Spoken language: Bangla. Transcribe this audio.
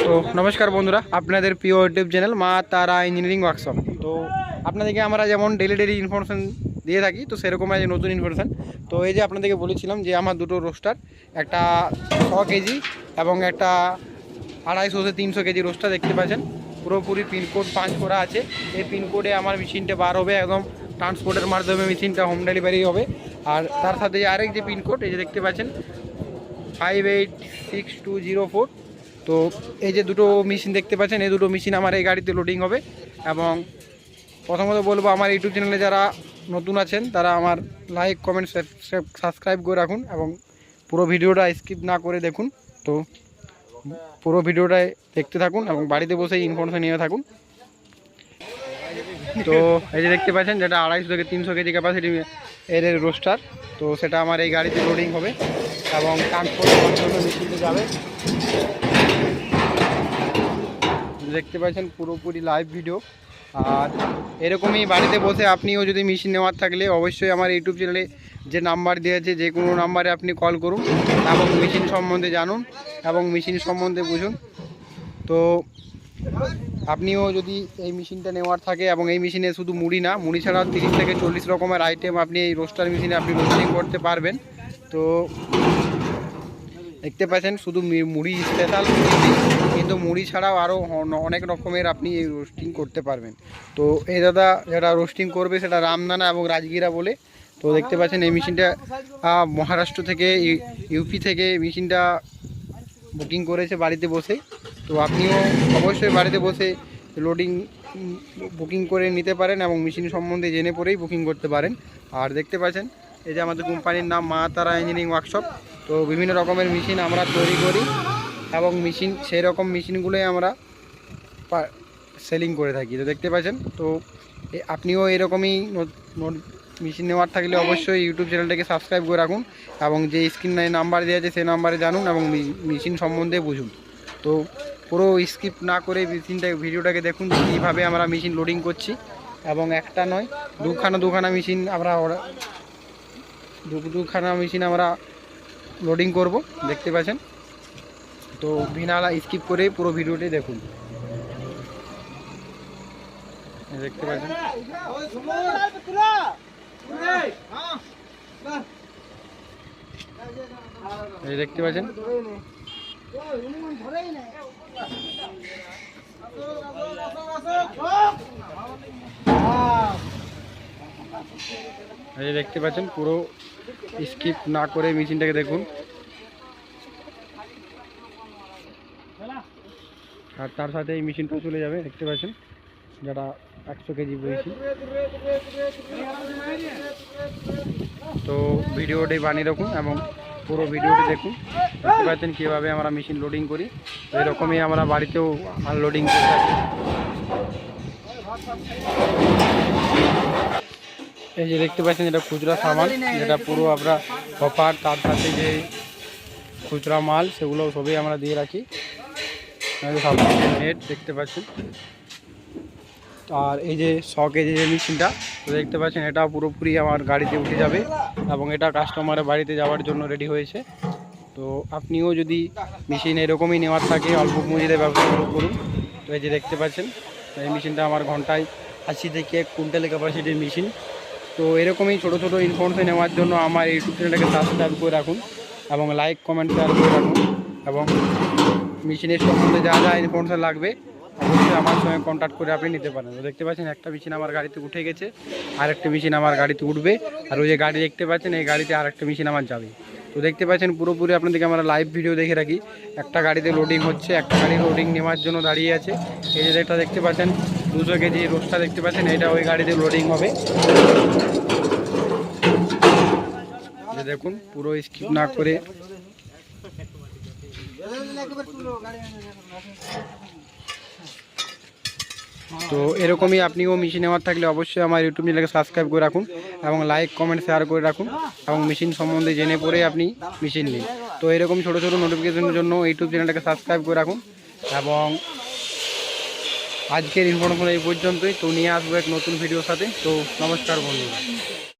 তো নমস্কার বন্ধুরা, আপনাদের প্রিয় ইউটিউব চ্যানেল মা তারা ইঞ্জিনিয়ারিং ওয়ার্কশপ তো আপনাদেরকে আমরা যেমন ডেলি ডেলি ইনফরমেশন দিয়ে থাকি, তো সেরকম আজ নতুন ইনফরমেশান তো এই যে আপনাদেরকে বলেছিলাম যে আমার দুটো রোস্টার একটা ছ কেজি এবং একটা আড়াইশো থেকে তিনশো কেজি রোস্টার দেখতে পাচ্ছেন। পুরোপুরি পিনকোড পাঁচ করা আছে। এই পিনকোডে আমার মেশিনটা বার হবে, একদম ট্রান্সপোর্টের মাধ্যমে মেশিনটা হোম ডেলিভারি হবে। আর তার সাথে আরেক যে পিনকোড এই যে দেখতে পাচ্ছেন five eight six two zero four তো এই যে দুটো মেশিন দেখতে পাচ্ছেন, এই দুটো মেশিন আমার এই গাড়িতে লোডিং হবে এবং প্রথমত বলব আমার ইউটিউব চ্যানেলে যারা নতুন আছেন, তারা আমার লাইক কমেন্ট সাবস্ক্রাইব করে রাখুন এবং পুরো ভিডিওটা স্কিপ না করে দেখুন। তো পুরো ভিডিওটায় দেখতে থাকুন এবং বাড়িতে বসে ইনফরমেশন নিয়ে থাকুন। তো এই যে দেখতে পাচ্ছেন, যেটা আড়াইশো থেকে তিনশো কেজি ক্যাপাসিটি এর রোস্টার তো সেটা আমার এই গাড়িতে লোডিং হবে এবং মেশিনে যাবে। দেখতে পাচ্ছেন, পুরোপুরি লাইভ ভিডিও আর এরকমই বাড়িতে বসে আপনিও যদি মেশিন নেওয়ার থাকলে অবশ্যই আমার ইউটিউব চ্যানেলে যে নাম্বার দেওয়া আছে, যে কোনো নাম্বারে আপনি কল করুন এবং মেশিন সম্বন্ধে জানুন এবং মেশিন সম্বন্ধে বুঝুন। তো আপনিও যদি এই মেশিনটা নেওয়ার থাকে এবং এই মেশিনে শুধু মুড়ি না, মুড়ি ছাড়া তিরিশ থেকে চল্লিশ রকমের আইটেম আপনি এই রোস্টার মেশিনে আপনি রোস্টিং করতে পারবেন। তো দেখতে পাচ্ছেন, শুধু মুড়ি স্পেশাল কিন্তু মুড়ি ছাড়াও আরও অনেক রকমের আপনি এই রোস্টিং করতে পারবেন। তো এই দাদা যেটা রোস্টিং করবে সেটা রামদানা এবং রাজগিরা বলে। তো দেখতে পাচ্ছেন এই মেশিনটা মহারাষ্ট্র থেকে ইউ- ইউপি থেকে মেশিনটা বুকিং করেছে বাড়িতে বসে। তো আপনিও অবশ্যই বাড়িতে বসে লোডিং বুকিং করে নিতে পারেন এবং মেশিন সম্বন্ধে জেনে পরেই বুকিং করতে পারেন। আর দেখতে পাচ্ছেন, এই যে আমাদের কোম্পানির নাম মা তারা ইঞ্জিনিয়ারিং ওয়ার্কশপ তো বিভিন্ন রকমের মেশিন আমরা তৈরি করি এবং মেশিন সেই রকম মেশিনগুলোই আমরা সেলিং করে থাকি। তো দেখতে পাচ্ছেন? তো আপনিও এরকমই মেশিন নেওয়ার থাকলে অবশ্যই ইউটিউব চ্যানেলটাকে সাবস্ক্রাইব করে রাখুন এবং যে স্ক্রিনে নাম্বার দেওয়া আছে সেই নাম্বারে জানুন এবং মেশিন সম্বন্ধে বুঝুন। তো পুরো স্কিপ না করে মেশিনটা ভিডিওটাকে দেখুন যে কীভাবে আমরা মেশিন লোডিং করছি এবং একটা নয়, দুখানা দুখানা মেশিন আমরা দুখানা মেশিন আমরা লোডিং করব, দেখতে পাচ্ছেন? তো বিনালা স্কিপ করে পুরো ভিডিওটি দেখুন। দেখতে পাচ্ছেন? এই দেখতে পাচ্ছেন? এই দেখতে পাচ্ছেন, পুরো স্কিপ না করে মেশিনটাকে দেখুন। আর তার সাথে এই মেশিনটাও চলে যাবে, দেখতে পাচ্ছেন যেটা একশো কেজি বইছি তো ভিডিওটি বানিয়ে রাখুন এবং পুরো ভিডিওটি দেখুন। দেখতে পাচ্ছেন কীভাবে আমরা মেশিন লোডিং করি। এরকমই আমরা বাড়িতেও আনলোডিং করে থাকি। এই যে দেখতে পাচ্ছেন এটা খুচরা সামান, যেটা পুরো আমরা অফার তার সাথে যে খুচরা মাল, সেগুলো সবই আমরা দিয়ে রাখি। নেট দেখতে পাচ্ছেন। আর এই যে শ কেজি যে মেশিনটা দেখতে পাচ্ছেন এটা পুরোপুরি আমার গাড়িতে উঠে যাবে এবং এটা কাস্টমারের বাড়িতে যাওয়ার জন্য রেডি হয়েছে। তো আপনিও যদি মেশিন এরকমই নেওয়ার থাকে, অল্প পুঁজিতে ব্যবসা শুরু করুন। তো এই যে দেখতে পাচ্ছেন, এই মেশিনটা আমার ঘন্টায় আশি থেকে এক কুইন্টাল ক্যাপাসিটির মেশিন তো এরকমই ছোটো ছোটো ইনফরমেশন নেওয়ার জন্য আমার ইউটিউব চ্যানেলটাকে সাবস্ক্রাইব করে রাখুন এবং লাইক কমেন্ট শেয়ার করে রাখুন এবং মেশিনের সম্বন্ধে যা যা ইনফরমেশন লাগবে, অবশ্যই আমার সঙ্গে কন্ট্যাক্ট করে আপনি নিতে পারেন। দেখতে পাচ্ছেন, একটা মেশিন আমার গাড়িতে উঠে গেছে আর একটা মেশিন আমার গাড়িতে উঠবে, আর ওই যে গাড়ি দেখতে পাচ্ছেন, এই গাড়িতে আর একটা মেশিন আমার যাবে। তো দেখতে পাচ্ছেন, পুরোপুরি আপনাদেরকে আমরা লাইভ ভিডিও দেখে রাখি। একটা গাড়িতে লোডিং হচ্ছে, একটা গাড়ি লোডিং নেওয়ার জন্য দাঁড়িয়ে আছে। এই যে দেখতে পাচ্ছেন দুশো কেজি রোস্টটা দেখতে পাচ্ছেন, এটা ওই গাড়িতে লোডিং হবে। দেখুন, পুরো স্কিপ না করে। তো এরকমই আপনিও মেশিন নেওয়ার থাকলে অবশ্যই আমার ইউটিউব চ্যানেলকে সাবস্ক্রাইব করে রাখুন এবং লাইক কমেন্ট শেয়ার করে রাখুন এবং মেশিন সম্বন্ধে জেনে পরে আপনি মেশিন নিন। তো এরকম ছোটো ছোটো নোটিফিকেশনের জন্য ইউটিউব চ্যানেলটাকে সাবস্ক্রাইব করে রাখুন এবং আজকের ইনফরমেশন এই পর্যন্তই। তো নিয়ে আসব এক নতুন ভিডিওর সাথে। তো নমস্কার বন্ধুরা।